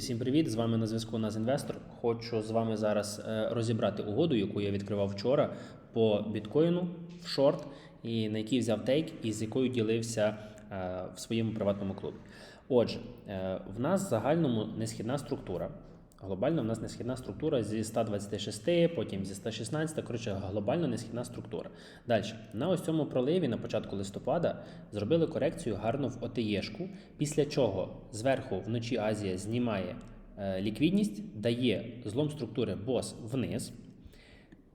Всім привіт! З вами на зв'язку нас інвестор. Хочу з вами зараз е, розібрати угоду, яку я відкривав вчора по біткоїну в шорт, і на який взяв тейк, і з якою ділився е, в своєму приватному клубі. Отже, е, в нас в загальному несхідна структура. Глобально в нас несхідна структура зі 126, потім зі 116, коротше, глобально несхідна структура. Далі, на ось цьому проливі на початку листопада зробили корекцію гарно в ОТЄшку, після чого зверху вночі Азія знімає е, ліквідність, дає злом структури бос вниз,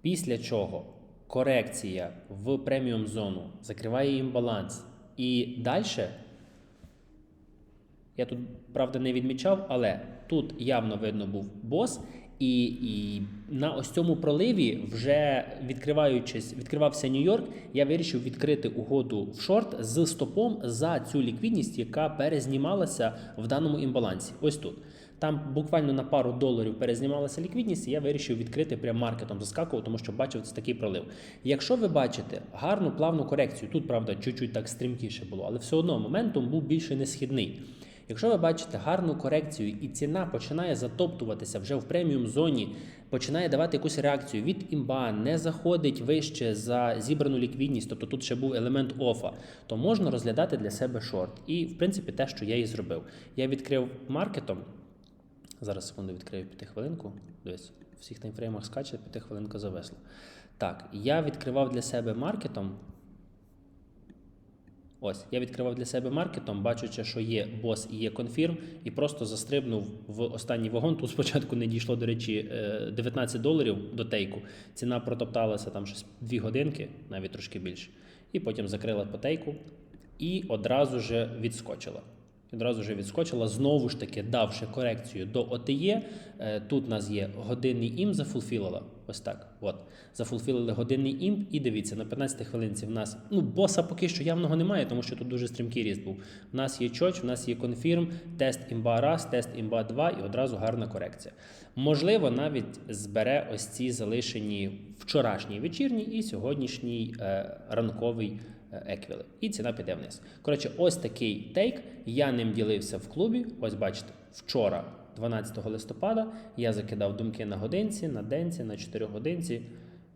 після чого корекція в преміум зону закриває імбаланс. І далі я тут, правда, не відмічав, але тут явно видно був бос, і, і на ось цьому проливі, вже відкриваючись, відкривався Нью-Йорк, я вирішив відкрити угоду в шорт з стопом за цю ліквідність, яка перезнімалася в даному імбалансі. Ось тут. Там буквально на пару доларів перезнімалася ліквідність, і я вирішив відкрити прям маркетом заскакував, тому що бачив це такий пролив. Якщо ви бачите гарну плавну корекцію, тут правда чуть-чуть так стрімкіше було, але все одно моментум був більше несхідний. Якщо ви бачите гарну корекцію і ціна починає затоптуватися вже в преміум зоні, починає давати якусь реакцію від імба, не заходить вище за зібрану ліквідність, тобто тут ще був елемент офа, то можна розглядати для себе шорт. І в принципі те, що я і зробив. Я відкрив маркетом. Зараз секунду відкрию п'ятихвилинку. Дивись, в всіх таймфреймах скаче, п'ятихвилинка зависла. Так, я відкривав для себе маркетом. Ось, я відкривав для себе маркетом, бачучи, що є бос і є конфірм, і просто застрибнув в останній вагон. Тут спочатку не дійшло, до речі, е, 19 доларів до тейку. Ціна протопталася там щось 2 годинки, навіть трошки більше. І потім закрила по тейку і одразу же відскочила. Одразу же відскочила, знову ж таки, давши корекцію до ОТЄ. Е, Тут у нас є годинний імп зафулфілила. Ось так. От. Зафулфілили годинний імп, і дивіться, на 15 хвилинці в нас ну, боса поки що явного немає, тому що тут дуже стрімкий ріст був. У нас є чоч, у нас є конфірм, тест імба раз, тест імба 2 і одразу гарна корекція. Можливо, навіть збере ось ці залишені вчорашній вечірній і сьогоднішній е, ранковий еквіли. І ціна піде вниз. Коротше, ось такий тейк. Я ним ділився в клубі. Ось бачите, вчора, 12 листопада, я закидав думки на годинці, на денці, на 4 годинці.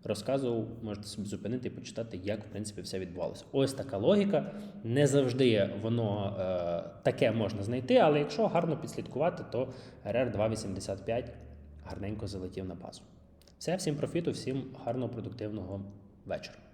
Розказував, можете собі зупинити і почитати, як в принципі все відбувалося. Ось така логіка. Не завжди воно е, таке можна знайти, але якщо гарно підслідкувати, то РР 285 гарненько залетів на базу. Все, всім профіту, всім гарного продуктивного вечора.